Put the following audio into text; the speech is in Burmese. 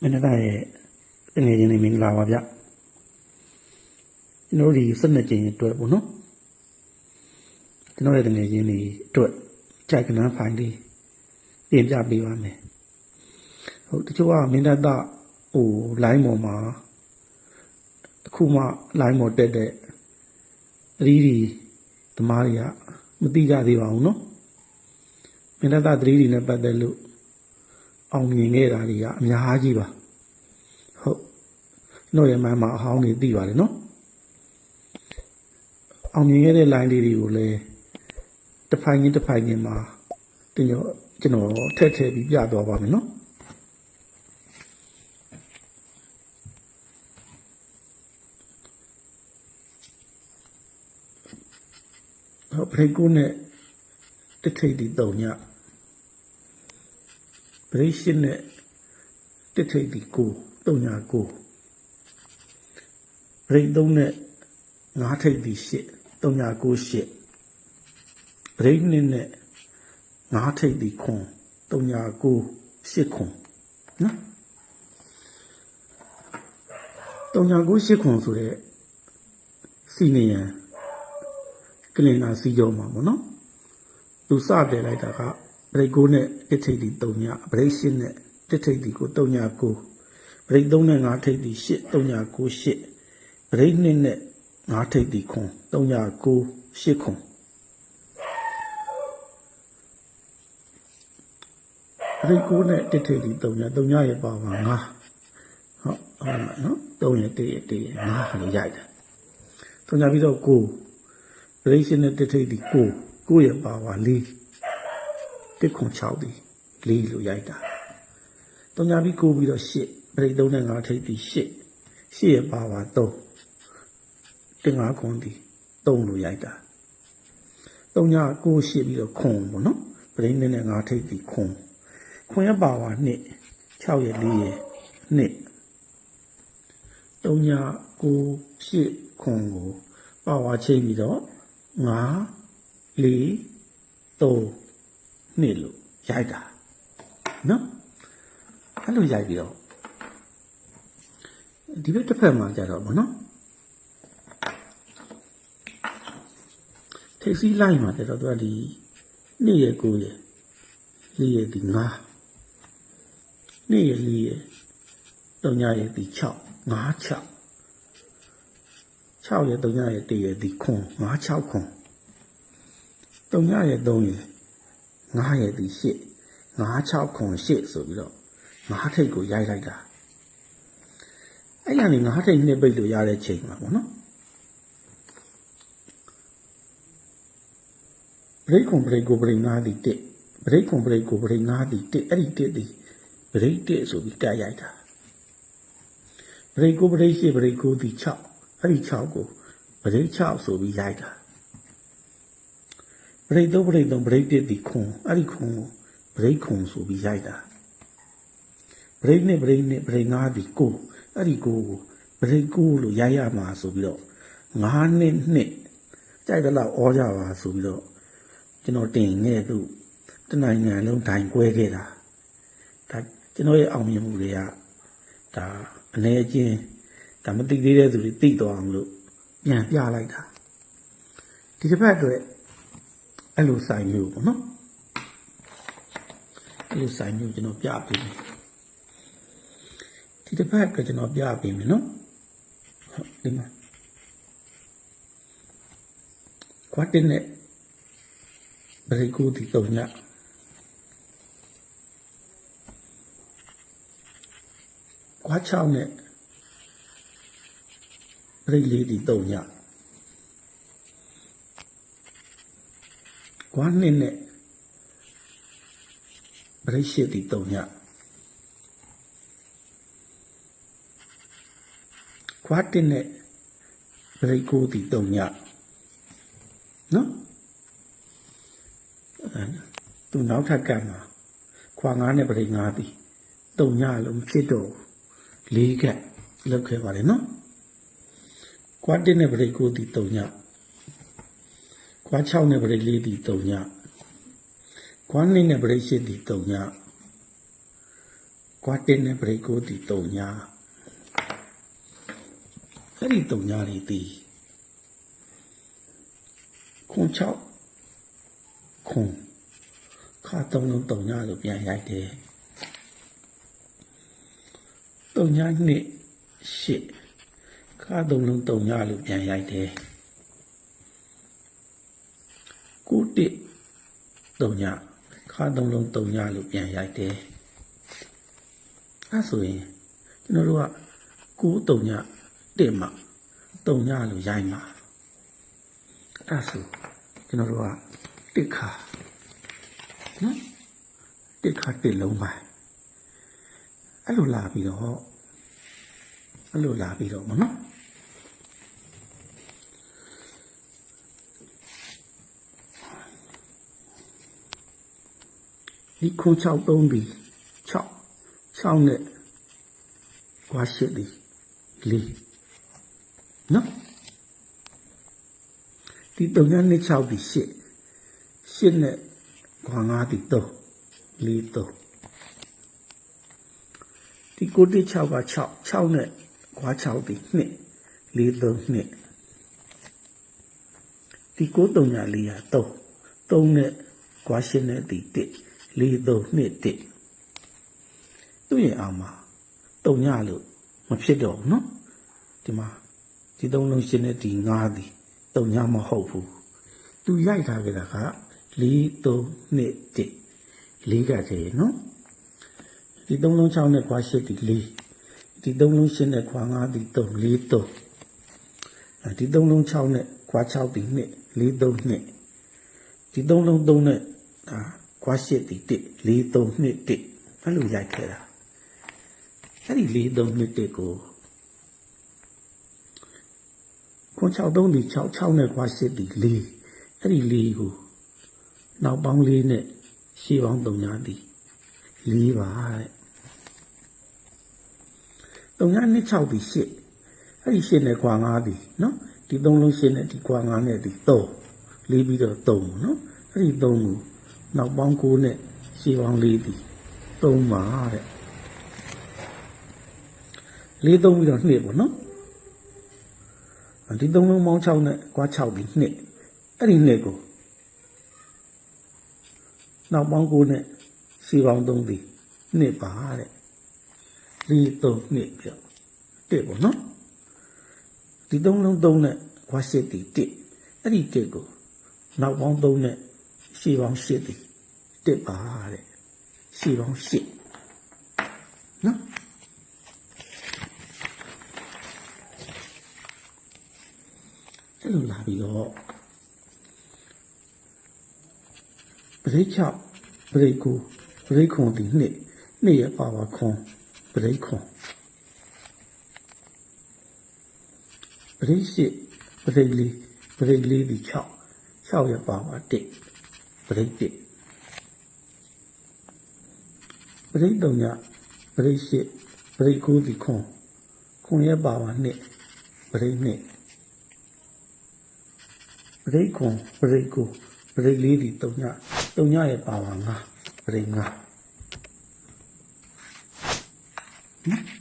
မင်းသားရဲ့တငယ်ချင်းတွေမင်္ဂလာပါဗျကျွန်တော်တို့ဒီ12ကျင်းအတွက်ပေါ့နော်ကျွန်တော်ရဲ့တငယ်ချင်းတွေအတွက်ကြိုက်ကနန်းဖိုင်လေးပြင်ပြပေးပါမယ်ဟုတ်တချို့ကမင်းသားဟို line ပေါ်မှာအခုမှ line ပေါ်တက်တဲ့အသီးဒီဓမားတွေကမသိကြသေးပါဘူးနော်မင်းသားသတိတွေနဲ့ပတ်သက်လို့ အောင်မြင်ခဲ့တာတွေကအများကြီးပါဟုတ်ကျွန်တော်ရဲ့မမ်းမှာအဟောင်းတွေသိပါတယ်နော်အောင်မြင်ခဲ့တဲ့ line လေးတွေကိုလည်းတစ်ဖိုင်ချင်းတစ်ဖိုင်ချင်းမှာတင်ရောကျွန်တော်ထည့်ထည့်ပြီးပြသွားပါမယ်နော်ဟုတ်ပရိကုနဲ့တစ်ထိပ်ဒီတုံညပ ရိရှင်းနဲ့တစ်ထိပ်ဒီကိုတုံညာကိုပရိသုံးနဲ့ငါးထိပ်ဒီရှစ်တုံညာကိုရှစ်ပရိနှစ်နဲ့ငါးထိပ်ဒီခွန်တုံညာကိုရှစ်ခွန်နော်တုံညာကိုရှစ်ခွန်ဆိုတဲ့စီနေရန်ကလင်နာစီကြောမှာပေါ့နော်သူစတယ်လိုက်တာက ပရိကိုနဲ့တစ်ထိပ်ဒီတုံညာပရိရှင်းနဲ့တစ်ထိပ်ဒီကိုတုံညာကိုပရိသုံးနဲ့ငါးထိပ်ဒီရှစ်တုံညာကိုရှစ်ပရိနှစ်နဲ့ငါးထိပ်ဒီခွန်တုံညာကိုရှစ်ခွန်ပရိကိုနဲ့တစ်ထိပ်ဒီတုံညာတုံညာရဲ့ပါပါငါဟုတ်ဟုတ်မှာနော်တုံရတစ်ရတစ်ရငါလို့ရိုက်တာတုံညာပြီးတော့ကိုပရိရှင်းနဲ့တစ်ထိပ်ဒီကိုကိုရဲ့ပါပါလေး တစ်ခွန်6ဒီလေးလို့ရိုက်တာတုံညာပြီးကိုပြီးတော့ရှစ်ပရိသုံးနဲ့ငါထိပ်ပြီးရှစ်ရှစ်ရပါပါ3တင်ငါခွန်ဒီ3လို့ရိုက်တာတုံညာကိုရှစ်ပြီးတော့ခွန်ပေါ့နော်ပရိနဲ့နဲ့ငါထိပ်ပြီးခွန်ခွန်ရပါပါ2 6ရ4ရ2တုံညာကိုရှစ်ခွန်ကိုပါဝါချိန်ပြီးတော့ငါ4 3 နှစ်လို့ရိုက်တာနော်အဲ့လိုရိုက်ပြီးတော့ဒီဘက်တစ်ဖက်မှာကြတော့ဗောနော်ထိပ်စီးလိုက်မှာကြတော့သူကဒီနေ့ရကိုရလေးရဒီ9နေ့ရလေးရတုံညာရဒီ6 9 6 6ရတုံညာရတရဒီခွန်9 6ခွန်တုံညာရ3ရ 9ရဒီ8 9 6ခွန်8ဆိုပြီးတော့ငါးထိတ်ကိုရိုက်လိုက်တာအဲ့ရနေငါးထိတ်နှစ်ပိတ်လို့ရတဲ့ချိန်မှာပေါ့နော်ဘရိတ်ခွန်ဘရိတ်ကိုဘရိတ်ငါးဒီတစ်ဘရိတ်ခွန်ဘရိတ်ကိုဘရိတ်ငါးဒီတစ်အဲ့ဒီတစ်ဒီဘရိတ်တစ်ဆိုပြီးကရိုက်တာဘရိတ်ကိုဘရိတ်ရှိဘရိတ်ကိုဒီ6အဲ့ဒီ6ကိုဘရိတ်6ဆိုပြီးရိုက်တာ ဘရိတ်3ဘရိတ်3ဘရိတ်တစ်ဒီခွန်အဲ့ဒီခွန်ကိုဘရိတ်ခွန်ဆိုပြီးရိုက်တာဘရိတ်နဲ့ဘရိတ်နဲ့ဘရိတ်ငါးဒီကိုအဲ့ဒီကိုကိုဘရိတ်ကိုလို့ရိုက်ရမှာဆိုပြီးတော့ငါးနှစ်နှစ်ကြိုက်တဲ့လောက်ဩကြပါဆိုပြီးတော့ကျွန်တော်တင်ခဲ့သူတနိုင်ငံလုံးဒိုင်ကွဲခဲ့တာဒါကျွန်တော်ရဲ့အောင်မြင်မှုတွေကဒါအနေအချင်းဒါမသိသေးတဲ့သူတွေသိသွားအောင်လို့ပြန်ပြလိုက်တာဒီတစ်ဖက်အတွက် အဲ့လိုဆိုင်မျိုးပေါ့နော်အဲ့လိုဆိုင်မျိုးကျွန်တော်ပြပေးမယ်ဒီတစ်ဖက်ကကျွန်တော်ပြပေးမယ်နော်ဟုတ်ဒီမှာကွာတင်နဲ့ဘရိကူဒီတော့ညကွာချောင်းနဲ့ဘရိလေးဒီတော့ည ကွာနှစ်နဲ့ဘရိရှိဒီတော့ညခွာတင်နဲ့ဘရိတ်ကိုတီတုံညနော်အဲသူနောက်ထပ်ကမှာခွာငါးနဲ့ပရိတ်ငါးတီတုံညလုံးမဖြစ်တော့ဘူးလေးကလောက်ခဲ့ပါလေနော်ခွာတင်နဲ့ပရိတ်ကိုတီတုံည ခွာ6နဲ့ပရိတ်လေးတီတုံညခွာ2နဲ့ပရိတ်8တီတုံညကွာတင်နဲ့ပရိတ်ကိုဒီတုံညာအဲ့ဒီတုံညာတွေဒီခွန်ချောက်ခွန်ခါတုံလုံးတုံညာလို့ပြန်ရိုက်တယ်တုံညာနှစ်ရှစ်ခါတုံလုံးတုံညာလို့ပြန်ရိုက်တယ် ကုတိတုံညာခါတုံလုံးတုံညာလို့ပြန်ရိုက်တယ်အဲ့ဆိုရင်ကျွန်တော်တို့ကကိုးတုံညတက်မှတုံညလို့ရိုင်းမှာအဲ့ဆိုကျွန်တော်တို့ကတက်ခါနော်တက်ခါတက်လုံးပါအဲ့လိုလာပြီးတော့အဲ့လိုလာပြီးတော့မနော် ဒီခု6သုံးပြီး6 6နဲ့ကွာရှစ်ဒီလေးနော်ဒီတုံညာနဲ့6ဒီရှစ်ရှစ်နဲ့ကွာ9ဒီ3လေး3ဒီကိုတိ6က6 6နဲ့ကွာ6ဒီ2လေး3 2ဒီကိုတုံညာလေးရ3 3နဲ့ကွာရှစ်နဲ့ဒီ1 လေး3 2 1သူ့ရဲ့အောင်မှာတုံညလို့မဖြစ်တော့ဘူးနော်ဒီမှာဒီသုံးလုံးရှင်းတဲ့ဒီငါးဒီတုံညမဟုတ်ဘူးသူရိုက်ထားကြတာက4 3 2 1လေးကတည်းနော်ဒီသုံးလုံး6နဲ့ခွာ8ဒီ4ဒီသုံးလုံးရှင်းတဲ့ခွာ9ဒီ3 4 3အဲဒီသုံးလုံး6နဲ့ခွာ6ဒီ2 4 3 2ဒီသုံးလုံး3နဲ့ အာခွာ8ဒီ1 4 3 2 1အဲ့လိုရိုက်ခဲ့တာအဲ့ဒီ၄သုံးနှစ်တက်ကိုခွန်6သုံးဒီ6 6နဲ့ခွာ8ဒီ4အဲ့ဒီ4ကိုနောက်ပေါင်း4နဲ့ရှေ့ပေါင်း3ညာဒီ4ပါတဲ့3ညာနဲ့6ဒီ8အဲ့ဒီ8နဲ့ခွာ9ဒီနော်ဒီ3လုံး8နဲ့ဒီခွာ9နဲ့ဒီ3 4ပြီးတော့3နော်အဲ့ဒီ3ကို နောက်ပေါင်း9နဲ့ရှေ့ပေါင်း4ဒီ3ပါတဲ့လေးသုံးပြီးတော့နှစ်ပေါ့နော်ဒီသုံးလုံးပေါင်း6နဲ့ကွာ6ပြီးနှစ်အဲ့ဒီနှစ်ကိုနောက်ပေါင်း9နဲ့စီပေါင်း3ပြီးနှစ်ပါတဲ့လေးသုံးနှစ်ပြတစ်ပေါ့နော်ဒီသုံးလုံး3နဲ့ကွာ7ပြီးတစ်အဲ့ဒီတစ်ကိုနောက်ပေါင်း3နဲ့ စီပေါင်း7ပြီးတစ်ပါတဲ့စီပေါင်း8နော်အဲ့လိုလာပြီးတော့ပရိတ်ချပရိတ်ကိုပရိတ်ခွန်ဒီနှစ်နှစ်ရပါပါခွန်ပရိတ်ခွန်ပရိတ်ရှိပရိတ်လေးပရိတ်လေးဒီ6 6ရပါပါ1 ပရိတ်1ပရိတ်တုံညပရိတ်ရှိပရိတ်ကိုဒီခွန်ခွန်ရပါပါ2ပရိတ်2ပရိတ်ခွန်ပရိတ်ကိုပရိတ်လေးဒီတုံညတုံညရဲ့ပါပါငါပရိတ်ငါနော်